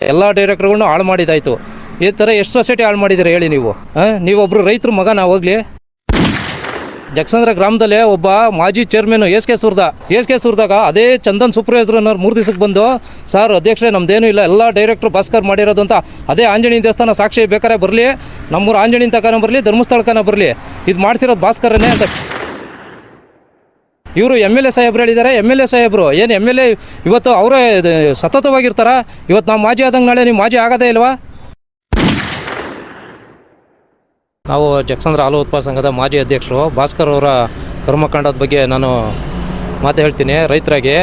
ಎಲ್ಲ ಡೈರೆಕ್ಟರ್ಗಳನ್ನೂ ಹಾಳು ಮಾಡಿದಾಯ್ತು ಈ ಥರ ಎಷ್ಟು ಸೊಸೈಟಿ ಹಾಳು ಮಾಡಿದ್ದೀರಾ ಹೇಳಿ ನೀವು? ನೀವೊಬ್ಬರು ರೈತರು ಮಗನ ಹೋಗ್ಲಿ. ಜಕ್ಸಂದ್ರ ಗ್ರಾಮದಲ್ಲೇ ಒಬ್ಬ ಮಾಜಿ ಚೇರ್ಮನ್ ಎಸ್ ಕೆ ಸುರ್ದ ಎಸ್ ಕೆ ಸುರ್ದಾಗ ಅದೇ ಚಂದನ್ ಸೂಪರ್ವೈಸರ್ ಅನ್ನೋರು ಮೂರು ದಿವಸಕ್ಕೆ ಬಂದು, ಸರ್ ಅಧ್ಯಕ್ಷರೇ, ನಮ್ದೇನೂ ಇಲ್ಲ. ಎಲ್ಲ ಡೈರೆಕ್ಟ್ರು ಭಾಸ್ಕರ್ ಮಾಡಿರೋದು ಅಂತ ಅದೇ ಆಂಜನೇಯ ದೇವಸ್ಥಾನ ಸಾಕ್ಷಿ ಬೇಕಾರೆ ಬರಲಿ. ನಮ್ಮೂರು ಆಂಜನೇಯ ತಕನ ಬರಲಿ, ಧರ್ಮಸ್ಥಳಕನ ಬರಲಿ. ಇದು ಮಾಡಿಸಿರೋದು ಭಾಸ್ಕರನೇ ಅಂತ ಇವರು ಎಂ ಎಲ್ ಎ ಸಾಹೇಬ್ರು ಹೇಳಿದ್ದಾರೆ. ಎಂ ಎಲ್ ಎ ಸಾಹೇಬರು, ಏನು ಎಂ ಎಲ್ ಎ ಇವತ್ತು ಅವರೇ ಸತತವಾಗಿರ್ತಾರ? ಇವತ್ತು ನಾವು ಮಾಜಿ ಆದಂಗೆ ನಾಳೆ ನೀವು ಮಾಜಿ ಆಗೋದೇ ಇಲ್ವಾ? ನಾವು ಜಕ್ಸಂದ್ರ ಹಾಲು ಉತ್ಪಾದ ಸಂಘದ ಮಾಜಿ ಅಧ್ಯಕ್ಷರು ಭಾಸ್ಕರ್ ಅವರ ಕರ್ಮಕಾಂಡದ ಬಗ್ಗೆ ನಾನು ಮಾತು ಹೇಳ್ತೀನಿ. ರೈತರಾಗಿ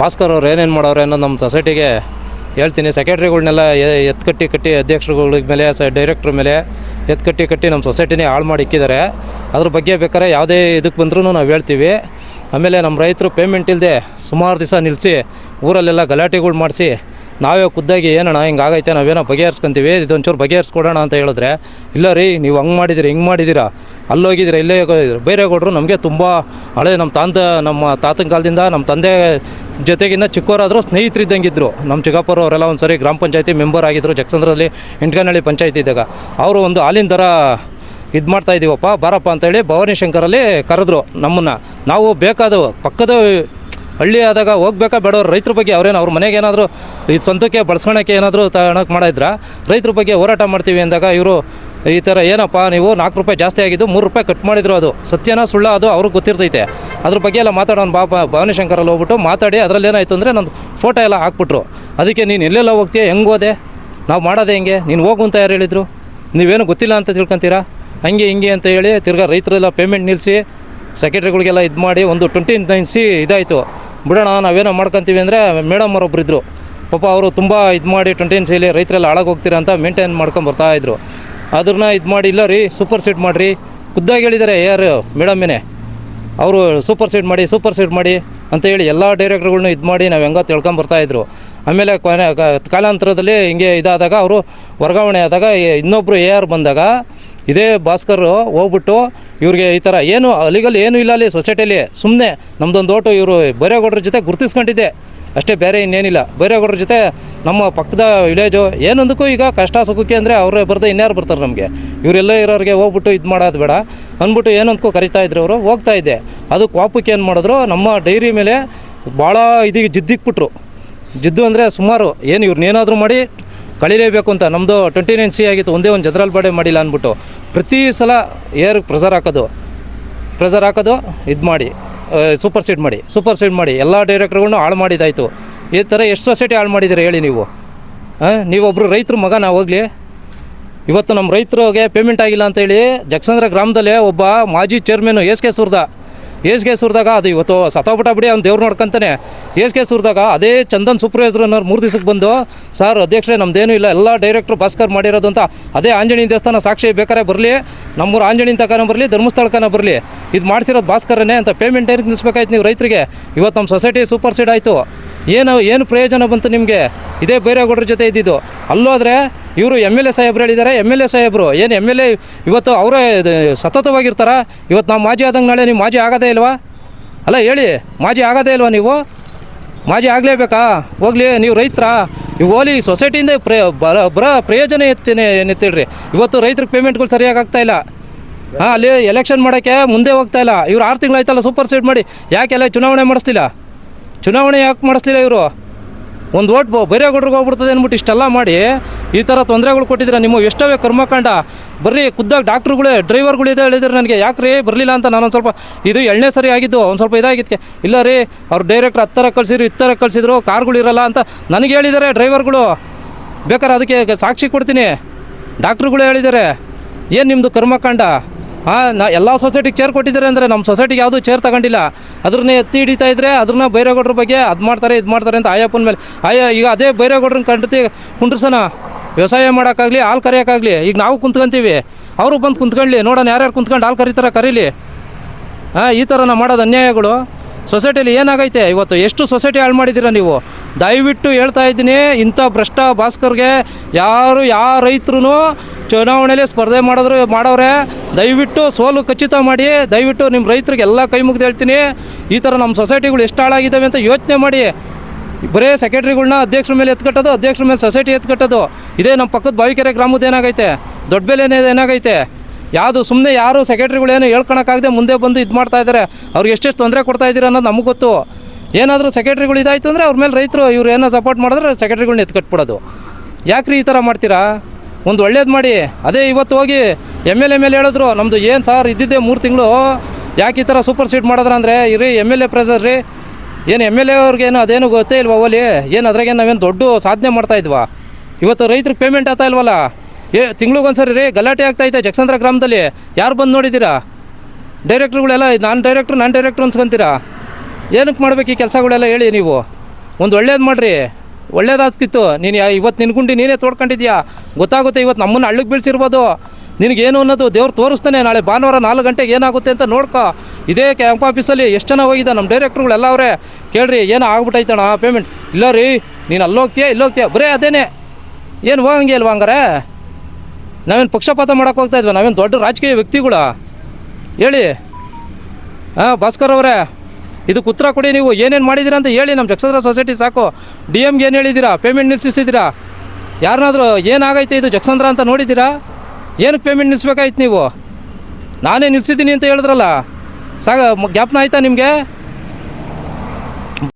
ಭಾಸ್ಕರ್ ಅವ್ರು ಏನೇನು ಮಾಡೋರು ಅನ್ನೋ ನಮ್ಮ ಸೊಸೈಟಿಗೆ ಹೇಳ್ತೀನಿ. ಸೆಕ್ರೆಟ್ರಿಗಳನ್ನೆಲ್ಲ ಎತ್ಕಟ್ಟಿ ಕಟ್ಟಿ ಅಧ್ಯಕ್ಷರುಗಳ ಮೇಲೆ, ಸ, ಡೈರೆಕ್ಟ್ರ್ ಮೇಲೆ ಎತ್ಕಟ್ಟಿ ಕಟ್ಟಿ ನಮ್ಮ ಸೊಸೈಟಿನೇ ಹಾಳು ಮಾಡಿ ಇಕ್ಕಿದ್ದಾರೆ. ಅದ್ರ ಬಗ್ಗೆ ಬೇಕಾದ್ರೆ ಯಾವುದೇ ಇದಕ್ಕೆ ಬಂದ್ರೂ ನಾವು ಹೇಳ್ತೀವಿ. ಆಮೇಲೆ ನಮ್ಮ ರೈತರು ಪೇಮೆಂಟ್ ಇಲ್ಲದೆ ಸುಮಾರು ದಿವಸ ನಿಲ್ಲಿಸಿ ಊರಲ್ಲೆಲ್ಲ ಗಲಾಟೆಗಳು ಮಾಡಿಸಿ ನಾವೇ ಖುದ್ದಾಗಿ ಏನಣ್ಣ ಹಿಂಗೆ ಆಗೈತೆ, ನಾವೇನೋ ಬಗೆಹರಿಸ್ಕೊಂತೀವಿ, ಇದೊಂಚೂರು ಬಗೆಹರಿಸ್ಕೊಡೋಣ ಅಂತ ಹೇಳಿದ್ರೆ, ಇಲ್ಲ ರೀ, ನೀವು ಹಂಗೆ ಮಾಡಿದಿರಿ, ಹಿಂಗೆ ಮಾಡಿದ್ದೀರಾ ಅಲ್ಲೋಗಿದ್ದೀರಾ, ಇಲ್ಲೇ ಬೇರೆ ಕೊಡ್ರು ನಮಗೆ ತುಂಬ ಹಳೆ ನಮ್ಮ ತಾತ ನಮ್ಮ ತಾತನ ಕಾಲದಿಂದ ನಮ್ಮ ತಂದೆ ಜೊತೆಗಿನ್ನ ಚಿಕ್ಕವರಾದರೂ ಸ್ನೇಹಿತರಿದ್ದಂಗಿದ್ದರು ನಮ್ಮ ಚಿಕ್ಕಪ್ಪರು ಅವರೆಲ್ಲ ಒಂದು ಸರಿ ಗ್ರಾಮ ಪಂಚಾಯತಿ ಮೆಂಬರ್ ಆಗಿದ್ದರು ಜಕ್ಸಂದ್ರದಲ್ಲಿ ಎಂಟ್ಕನಹಳ್ಳಿ ಪಂಚಾಯತಿ ಇದ್ದಾಗ. ಅವರು ಒಂದು ಹಾಲಿನ ದರ ಇದು ಮಾಡ್ತಾ ಇದ್ದೀವಪ್ಪ ಬಾರಪ್ಪ ಅಂತೇಳಿ ಭವಾನಿ ಶಂಕರಲ್ಲಿ ಕರೆದ್ರು ನಮ್ಮನ್ನು. ನಾವು ಬೇಕಾದವು ಪಕ್ಕದ ಹಳ್ಳಿ ಆದಾಗ ಹೋಗ್ಬೇಕಾ ಬೇಡವ್ರು, ರೈತರ ಬಗ್ಗೆ ಅವ್ರೇನು ಅವ್ರ ಮನೆಗೆ ಏನಾದರೂ ಇದು ಸ್ವಂತಕ್ಕೆ ಬಳಸ್ಕೊಳಕ್ಕೆ ಏನಾದರೂ ತಗೊಳಕ್ಕೆ ಮಾಡಿದ್ರ ರೈತರ ಬಗ್ಗೆ ಹೋರಾಟ ಮಾಡ್ತೀವಿ ಅಂದಾಗ ಇವರು ಈ ಥರ ಏನಪ್ಪ ನೀವು ನಾಲ್ಕು ರೂಪಾಯಿ ಜಾಸ್ತಿ ಆಗಿದ್ದು ಮೂರು ರೂಪಾಯಿ ಕಟ್ ಮಾಡಿದ್ರು ಅದು, ಸತ್ಯನ ಸುಳ್ಳ ಅದು ಅವ್ರಿಗೆ ಗೊತ್ತಿರ್ತೈತೆ. ಅದ್ರ ಬಗ್ಗೆ ಎಲ್ಲ ಮಾತಾಡೋಣ ಬಾಪ ಭವಾನಿಶಂಕರಲ್ಲಿ ಹೋಗ್ಬಿಟ್ಟು ಮಾತಾಡಿ ಅದರಲ್ಲಿ ಏನಾಯಿತು ಅಂದರೆ ನಂದು ಫೋಟೋ ಎಲ್ಲ ಹಾಕ್ಬಿಟ್ರು. ಅದಕ್ಕೆ ನೀನು ಎಲ್ಲೆಲ್ಲ ಹೋಗ್ತೀಯ, ಹೆಂಗೆ ಹೋದೆ? ನಾವು ಮಾಡೋದೆ ಹೆಂಗೆ? ನೀನು ಹೋಗು ಅಂತ ಯಾರು ಹೇಳಿದರು? ನೀವೇನು ಗೊತ್ತಿಲ್ಲ ಅಂತ ತಿಳ್ಕೊತೀರಾ? ಹಂಗೆ ಹಿಂಗೆ ಅಂತ ಹೇಳಿ ತಿರ್ಗಾ ರೈತರೆಲ್ಲ ಪೇಮೆಂಟ್ ನಿಲ್ಲಿಸಿ ಸೆಕ್ರೆಟ್ರಿಗಳಿಗೆಲ್ಲ ಇದು ಮಾಡಿ ಒಂದು ಟ್ವೆಂಟಿ ನೈನ್ ಸಿ ಇದಾಯಿತು. ಬಿಡೋಣ, ನಾವೇನೋ ಮಾಡ್ಕೊತೀವಿ ಅಂದರೆ ಮೇಡಮ್ ಅವರೊಬ್ಬರು ಇದ್ದರು ಪಾಪ ಅವರು ತುಂಬ ಇದು ಮಾಡಿ ಟ್ವೆಂಟಿ ನೈನ್ ಸಿಲಿ ರೈತರೆಲ್ಲ ಹಾಳಾಗೋಗ್ತೀರ ಅಂತ ಮೇಂಟೈನ್ ಮಾಡ್ಕೊಂಡು ಬರ್ತಾ ಇದ್ರು. ಅದನ್ನ ಇದು ಮಾಡಿ, ಇಲ್ಲ ರೀ ಸೂಪರ್ ಸೀಟ್ ಮಾಡಿರಿ. ಖುದ್ದಾಗಿ ಹೇಳಿದ್ದಾರೆ ಯಾರು ಮೇಡಮ್ಮೇನೆ ಅವರು ಸೂಪರ್ ಸೀಟ್ ಮಾಡಿ ಸೂಪರ್ ಸೀಟ್ ಮಾಡಿ ಅಂತ ಹೇಳಿ ಎಲ್ಲ ಡೈರೆಕ್ಟರ್ಗಳ್ನು ಇದು ಮಾಡಿ ನಾವು ಹೆಂಗೋ ತಿಳ್ಕೊಂಬರ್ತಾಯಿದ್ರು ಆಮೇಲೆ ಕೊನೆ ಕಾಲಾಂತರದಲ್ಲಿ ಹಿಂಗೆ ಇದಾದಾಗ ಅವರು ವರ್ಗಾವಣೆ ಆದಾಗ ಇನ್ನೊಬ್ಬರು ಎ ಆರ್ ಬಂದಾಗ ಇದೇ ಭಾಸ್ಕರ್ ಹೋಗ್ಬಿಟ್ಟು ಇವ್ರಿಗೆ ಈ ಥರ ಏನು ಅಲ್ಲಿಗಲ್ಲಿ ಏನೂ ಇಲ್ಲ ಅಲ್ಲಿ ಸೊಸೈಟಿಯಲ್ಲಿ ಸುಮ್ಮನೆ ನಮ್ಮದೊಂದು ಓಟು ಇವರು ಬೈರೇಗೌಡರ ಜೊತೆ ಗುರುತಿಸ್ಕೊಂಡಿದ್ದೆ. ಅಷ್ಟೇ ಬೇರೆ ಇನ್ನೇನಿಲ್ಲ. ಬೈರೇಗೌಡರ ಜೊತೆ ನಮ್ಮ ಪಕ್ಕದ ವಿಲೇಜು ಏನೊಂದಕ್ಕೂ ಈಗ ಕಷ್ಟ ಸುಖಕ್ಕೆ ಅಂದರೆ ಅವರೇ ಬರ್ತಾ ಇನ್ಯಾರು ಬರ್ತಾರೆ ನಮಗೆ. ಇವರೆಲ್ಲ ಇರೋರಿಗೆ ಹೋಗ್ಬಿಟ್ಟು ಇದು ಮಾಡೋದು ಬೇಡ. ಅಂದ್ಬಿಟ್ಟು ಏನೊಂದಕ್ಕೂ ಕರಿತಾ ಇದ್ರು ಅವರು, ಹೋಗ್ತಾ ಇದ್ದೆ. ಅದು ಕೋಪಕ್ಕೆ ಏನು ಮಾಡಿದ್ರು, ನಮ್ಮ ಡೈರಿ ಮೇಲೆ ಭಾಳ ಇದೀಗ ಜಿದ್ದಿಕ್ಬಿಟ್ರು ಜಿದ್ದು ಅಂದರೆ ಸುಮಾರು, ಏನು ಇವ್ರನ್ನೇನಾದರೂ ಮಾಡಿ ಕಳಿಲೇಬೇಕು ಅಂತ. ನಮ್ಮದು ಟ್ವೆಂಟಿ ನೈನ್ ಸಿ ಆಗಿತ್ತು, ಒಂದೇ ಒಂದು ಜನರಲ್ ಬಾಡೆ ಮಾಡಿಲ್ಲ ಅಂದ್ಬಿಟ್ಟು. ಪ್ರತಿ ಸಲ ಏರ್ ಪ್ರೆಸರ್ ಹಾಕೋದು ಪ್ರೆಸರ್ ಹಾಕೋದು, ಇದು ಮಾಡಿ ಸೂಪರ್ ಸೀಡ್ ಮಾಡಿ ಸೂಪರ್ ಸೀಡ್ ಮಾಡಿ, ಎಲ್ಲ ಡೈರೆಕ್ಟ್ರ್ಗಳನ್ನೂ ಹಾಳು ಮಾಡಿದಾಯಿತು. ಈ ಥರ ಎಷ್ಟು ಸೊಸೈಟಿ ಹಾಳು ಮಾಡಿದ್ದೀರಿ ಹೇಳಿ ನೀವು? ಹಾಂ ನೀವೊಬ್ಬರು ರೈತರು ಮಗನ ಹೋಗಲಿ. ಇವತ್ತು ನಮ್ಮ ರೈತರಿಗೆ ಪೇಮೆಂಟ್ ಆಗಿಲ್ಲ ಅಂತೇಳಿ ಜಕ್ಸಂದ್ರ ಗ್ರಾಮದಲ್ಲೇ ಒಬ್ಬ ಮಾಜಿ ಚೇರ್ಮನ್ ಎಸ್ ಕೆ ಸುರ್ದ ಎಸ್ ಸುರಿದಾಗ ಅದು ಇವತ್ತು ಸತ್ತೋಗ್ಬಿಟ್ಟ ಬಿಡಿ, ಅವ್ನು ದೇವ್ರು ನೋಡ್ಕೊಂತಾನೆ. ಸುರಿದಾಗ ಸುರ್ದಾಗ ಅದೇ ಚಂದನ್ ಸೂಪರ್ವೈಸರ್ ಅನ್ನೋರು ಮೂರು ದಿವಸಕ್ಕೆ ಬಂದು, ಸರ್ ಅಧ್ಯಕ್ಷರೇ, ನಮ್ದೇನು ಇಲ್ಲ, ಎಲ್ಲ ಡೈರೆಕ್ಟ್ರು ಭಾಸ್ಕರ್ ಮಾಡಿರೋದು ಅಂತ ಅದೇ ಆಂಜನೇಯ ದೇವಸ್ಥಾನ ಸಾಕ್ಷಿ ಬೇಕಾರೆ ಬರಲಿ, ನಮ್ಮೂರು ಆಂಜನೇಯ ತಕನ ಬರಲಿ, ಧರ್ಮಸ್ಥಳಕನ ಬರಲಿ. ಇದು ಮಾಡಿಸಿರೋದು ಭಾಸ್ಕರನೇ ಅಂತ ಪೇಮೆಂಟ್ ಏನಕ್ಕೆ ನಿಲ್ಲಿಸ್ಬೇಕಾಯ್ತು ನೀವು ರೈತರಿಗೆ? ಇವತ್ತು ನಮ್ಮ ಸೊಸೈಟಿ ಸೂಪರ್ ಸೀಡ್ ಆಯಿತು. ಏನು ಏನು ಪ್ರಯೋಜನ ಬಂತು ನಿಮಗೆ? ಇದೇ ಬೈರೇಗೌಡರ ಜೊತೆ ಇದ್ದಿದ್ದು. ಅಲ್ಲೋದ್ರೆ ಇವರು ಎಂ ಎಲ್ ಎ ಸಾಹೇಬ್ರು ಹೇಳಿದ್ದಾರೆ. ಎಂ ಎಲ್ ಎ ಸಾಹೇಬರು, ಏನು ಎಂ ಎಲ್ ಎ ಇವತ್ತು ಅವರೇ ಸತತವಾಗಿರ್ತಾರ? ಇವತ್ತು ನಾವು ಮಾಜಿ ಆದಂಗೆ ನಾಳೆ ನೀವು ಮಾಜಿ ಆಗೋದೇ ಇಲ್ವಾ? ಅಲ್ಲ, ಹೇಳಿ, ಮಾಜಿ ಆಗೋದೇ ಇಲ್ವಾ ನೀವು? ಮಾಜಿ ಆಗಲೇಬೇಕಾ? ಹೋಗ್ಲಿ, ನೀವು ರೈತರ. ನೀವು ಹೋಲಿ ಸೊಸೈಟಿಯಿಂದ ಪ್ರಯ ಬರ ಬರ ಪ್ರಯೋಜನ ಎತ್ತೇನೆ ಏನಿತ್ತೇಳ್ರಿ ಇವತ್ತು ರೈತರಿಗೆ ಪೇಮೆಂಟ್ಗಳು ಸರಿಯಾಗಿ ಆಗ್ತಾಯಿಲ್ಲ ಹಾಂ, ಅಲ್ಲಿ ಎಲೆಕ್ಷನ್ ಮಾಡೋಕ್ಕೆ ಮುಂದೆ ಹೋಗ್ತಾ ಇಲ್ಲ. ಇವ್ರು ಆರು ತಿಂಗಳಾಯ್ತಲ್ಲ ಸೂಪರ್ ಸೀಡ್ ಮಾಡಿ. ಯಾಕೆಲ್ಲ ಚುನಾವಣೆ ಮಾಡಿಸ್ಲಿಲ್ಲ? ಚುನಾವಣೆ ಯಾಕೆ ಮಾಡಿಸ್ಲಿಲ್ಲ ಇವರು? ಒಂದು ಓಟ್ ಬೈರೇಗೌಡ್ರಿಗೆ ಹೋಗ್ಬಿಡ್ತದೆ ಅಂದ್ಬಿಟ್ಟು ಇಷ್ಟೆಲ್ಲ ಮಾಡಿ ಈ ಥರ ತೊಂದರೆಗಳು ಕೊಟ್ಟಿದ್ದೀರಾ ನಿಮ್ಮ ಎಷ್ಟವೇ ಕರ್ಮಕಾಂಡ. ಬರ್ರಿ, ಖುದ್ದಾಗ ಡಾಕ್ಟ್ರುಗಳೇ ಡ್ರೈವರ್ಗಳಿದೆ ಹೇಳಿದ್ರು ನನಗೆ ಯಾಕೆ ರೀ ಬರಲಿಲ್ಲ ಅಂತ ನಾನೊಂದು ಸ್ವಲ್ಪ ಇದು ಎಳನೇ ಸರಿ ಆಗಿದ್ದು, ಒಂದು ಸ್ವಲ್ಪ ಇದಾಗಿದ್ದಕ್ಕೆ. ಇಲ್ಲ ರೀ, ಅವ್ರು ಡೈರೆಕ್ಟ್ರ್ ಹತ್ತರ ಕಳಿಸಿದ್ರು, ಇತ್ತರ ಕಳಿಸಿದ್ರು, ಕಾರ್ಗಳು ಇರಲ್ಲ ಅಂತ ನನಗೆ ಹೇಳಿದ್ದಾರೆ ಡ್ರೈವರ್ಗಳು. ಬೇಕಾದ್ರೆ ಅದಕ್ಕೆ ಸಾಕ್ಷಿ ಕೊಡ್ತೀನಿ. ಡಾಕ್ಟ್ರುಗಳು ಹೇಳಿದ್ದಾರೆ ಏನು ನಿಮ್ಮದು ಕರ್ಮಕಾಂಡ? ಹಾಂ, ನಾ ಎಲ್ಲ ಸೊಸೈಟಿಗೆ ಚೇರ್ ಕೊಟ್ಟಿದ್ದಾರೆ ಅಂದರೆ ನಮ್ಮ ಸೊಸೈಟಿಗೆ ಯಾವುದೂ ಚೇರ್ ತಗೊಂಡಿಲ್ಲ. ಅದ್ರನ್ನೇ ಎತ್ತಿ ಹಿಡಿತಾ ಇದ್ದರೆ ಅದನ್ನ ಬೈರೇಗೌಡ್ರ ಬಗ್ಗೆ ಅದು ಮಾಡ್ತಾರೆ, ಇದು ಮಾಡ್ತಾರೆ ಅಂತ ಆಯಪ್ಪನ ಮೇಲೆ ಆಯ, ಈಗ ಅದೇ ಬೈರೇಗೌಡ್ರನ್ನ ಕಂಡತಿ ಕುಂಡ್ರಸನ. ವ್ಯವಸಾಯ ಮಾಡೋಕ್ಕಾಗಲಿ, ಹಾಲು ಕರೆಯೋಕ್ಕಾಗಲಿ, ಈಗ ನಾವು ಕುಂತ್ಕೊಂತೀವಿ. ಅವರು ಬಂದು ಕುಂತ್ಕೊಳ್ಳಿ, ನೋಡೋಣ ಯಾರ್ಯಾರು ಕುಂತ್ಕೊಂಡು ಹಾಲು ಕರೀತಾರೆ ಕರೀಲಿ. ಹಾಂ, ಈ ಥರ ನಾವು ಮಾಡೋದು ಅನ್ಯಾಯಗಳು. ಸೊಸೈಟಿಯಲ್ಲಿ ಏನಾಗೈತೆ? ಇವತ್ತು ಎಷ್ಟು ಸೊಸೈಟಿ ಹಾಳು ಮಾಡಿದ್ದೀರಾ ನೀವು? ದಯವಿಟ್ಟು ಹೇಳ್ತಾ ಇದ್ದೀನಿ, ಇಂಥ ಭ್ರಷ್ಟ ಭಾಸ್ಕರ್ಗೆ ಯಾರು, ಯಾವ ರೈತರು ಚುನಾವಣೆಯಲ್ಲಿ ಸ್ಪರ್ಧೆ ಮಾಡಿದ್ರು ಮಾಡೋರೆ ದಯವಿಟ್ಟು ಸೋಲು ಖಚಿತ ಮಾಡಿ, ದಯವಿಟ್ಟು ನಿಮ್ಮ ರೈತರಿಗೆ ಎಲ್ಲ ಕೈ ಮುಗಿದು ಹೇಳ್ತೀನಿ. ಈ ಥರ ನಮ್ಮ ಸೊಸೈಟಿಗಳು ಎಷ್ಟು ಹಾಳಾಗಿದ್ದಾವೆ ಅಂತ ಯೋಚನೆ ಮಾಡಿ. ಬರೇ ಸೆಕ್ರೆಟ್ರಿಗಳನ್ನ ಅಧ್ಯಕ್ಷರ ಮೇಲೆ ಎತ್ಕಟ್ಟೋದು, ಅಧ್ಯಕ್ಷರ ಮೇಲೆ ಸೊಸೈಟಿ ಎತ್ಕಟ್ಟೋದು. ಇದೇ ನಮ್ಮ ಪಕ್ಕದ ಬಾವಿಕೆರೆ ಗ್ರಾಮದ ಏನಾಗೈತೆ? ದೊಡ್ಡ ಬೆಲೆ ಏನಾಗೈತೆ? ಯಾವುದು ಸುಮ್ಮನೆ ಯಾರು ಸೆಕ್ರೆಟ್ರಿಗಳೇನು ಹೇಳ್ಕೊಳಕ್ಕಾಗದೆ ಮುಂದೆ ಬಂದು ಇದು ಮಾಡ್ತಾ ಇದ್ದಾರೆ ಅವ್ರಿಗೆ ಎಷ್ಟೆಷ್ಟು ತೊಂದರೆ ಕೊಡ್ತಾ ಇದ್ದೀರ ಅನ್ನೋದು ನಮಗೆ ಗೊತ್ತು. ಏನಾದರೂ ಸೆಕ್ರೆಟ್ರಿಗಳು ಇದಾಯಿತು ಅಂದರೆ ಅವ್ರ ಮೇಲೆ ರೈತರು ಇವ್ರು ಏನೋ ಸಪೋರ್ಟ್ ಮಾಡಿದ್ರೆ ಸೆಕ್ರೆಟ್ರಿಗಳನ್ನ ಎತ್ಕಟ್ಬಿಡೋದು. ಯಾಕ್ರಿ ಈ ಥರ ಮಾಡ್ತೀರಾ? ಒಂದು ಒಳ್ಳೇದು ಮಾಡಿ. ಅದೇ ಇವತ್ತು ಹೋಗಿ ಎಂ ಎಲ್ ಎ ಮೇಲೆ ಹೇಳಿದ್ರು ನಮ್ಮದು ಏನು ಸರ್ ಇದ್ದಿದ್ದೆ ಮೂರು ತಿಂಗಳು, ಯಾಕೆ ಈ ಥರ ಸೂಪರ್ ಸೀಟ್ ಮಾಡಿದ್ರೆ ಅಂದರೆ, ಇರಿ ಎಂ ಎಲ್ ಎ ಪ್ರೆಸರ್ ರೀ. ಏನು ಎಂ ಎಲ್ ಎ ಅವ್ರಿಗೇನು ಅದೇನು ಗೊತ್ತೇ ಇಲ್ವಾ ಓಲಿ? ಏನು ಅದ್ರಾಗೆ ನಾವೇನು ದೊಡ್ಡ ಸಾಧನೆ ಮಾಡ್ತಾ ಇದ್ವಾ? ಇವತ್ತು ರೈತರಿಗೆ ಪೇಮೆಂಟ್ ಆಗ್ತಾ ಇಲ್ವಲ್ಲ? ಏ ತಿಂಗ್ಳಿಗೊಂದ್ಸರಿ ರೀ, ಗಲಾಟೆ ಆಗ್ತೈತೆ ಜಗಸಂದ್ರ ಗ್ರಾಮದಲ್ಲಿ. ಯಾರು ಬಂದು ನೋಡಿದ್ದೀರಾ? ಡೈರೆಕ್ಟ್ರುಗಳೆಲ್ಲ, ನಾನು ಡೈರೆಕ್ಟ್ರು ನಾನು ಡೈರೆಕ್ಟ್ರು ಅನ್ಸ್ಕೊಂತೀರಾ? ಏನಕ್ಕೆ ಮಾಡ್ಬೇಕು ಈ ಕೆಲಸಗಳೆಲ್ಲ ಹೇಳಿ ನೀವು? ಒಂದು ಒಳ್ಳೇದು ಮಾಡಿರಿ. ಒಳ್ಳೇದಾಗ್ತಿತ್ತು. ನೀನು ಇವತ್ತು ನಿನ್ಗುಂಡಿ ನೀನೇ ತೋಡ್ಕೊಂಡಿದ್ಯಾ? ಗೊತ್ತಾಗುತ್ತೆ ಇವತ್ತು ನಮ್ಮನ್ನು ಹಳ್ಳಕ್ಕೆ ಬೀಳ್ಸಿರ್ಬೋದು. ನಿನಗೇನು ಅನ್ನೋದು ದೇವ್ರು ತೋರಿಸ್ತಾನೆ. ನಾಳೆ ಭಾನುವಾರ ನಾಲ್ಕು ಗಂಟೆಗೆ ಏನಾಗುತ್ತೆ ಅಂತ ನೋಡ್ಕೊ. ಇದೇ ಕ್ಯಾಂಪ್ ಆಫೀಸಲ್ಲಿ ಎಷ್ಟು ಜನ ಹೋಗಿದೆ ನಮ್ಮ ಡೈರೆಕ್ಟ್ರುಗಳೆಲ್ಲ ಅವರೇ. ಕೇಳ್ರಿ, ಏನೋ ಆಗ್ಬಿಟ್ಟೈತಣ ಪೇಮೆಂಟ್ ಇಲ್ಲ ರೀ, ನೀನು ಅಲ್ಲಿ ಹೋಗ್ತೀಯಾ ಇಲ್ಲಿ ಹೋಗ್ತೀಯಾ ಬರೀ ಅದೇನೆ. ಏನು ಹೋಗಂಗೆ ಇಲ್ವಾ ಹಂಗಾರೆ? ನಾವೇನು ಪಕ್ಷಪಾತ ಮಾಡೋಕೆ ಹೋಗ್ತಾ ಇದ್ವಿ? ನಾವೇನು ದೊಡ್ಡ ರಾಜಕೀಯ ವ್ಯಕ್ತಿಗಳ? ಹೇಳಿ. ಹಾಂ, ಭಾಸ್ಕರ್ ಅವರೇ. ಇದಕ್ಕೆ ಉತ್ತರ ಕೊಡಿ ನೀವು, ಏನೇನು ಮಾಡಿದ್ದೀರಾ ಅಂತ ಹೇಳಿ ನಮ್ಮ ಜಕ್ಷದ್ರ ಸೊಸೈಟಿ ಸಾಕು. ಡಿ ಎಮ್ಗೆ ಏನು ಹೇಳಿದ್ದೀರಾ ಪೇಮೆಂಟ್ ನಿಲ್ಲಿಸಿದ್ದೀರಾ ಯಾರನ್ನಾದರೂ ಏನಾಗೈತೆ ಇದು ಜಕ್ಷಂದ್ರ ಅಂತ ನೋಡಿದ್ದೀರಾ ಏನಕ್ಕೆ ಪೇಮೆಂಟ್ ನಿಲ್ಲಿಸ್ಬೇಕಾಯ್ತು ನೀವು? ನಾನೇ ನಿಲ್ಲಿಸಿದ್ದೀನಿ ಅಂತ ಹೇಳಿದ್ರಲ್ಲ. ಸಾಗ ಜ್ಞಾಪನ ಆಯ್ತಾ ನಿಮಗೆ?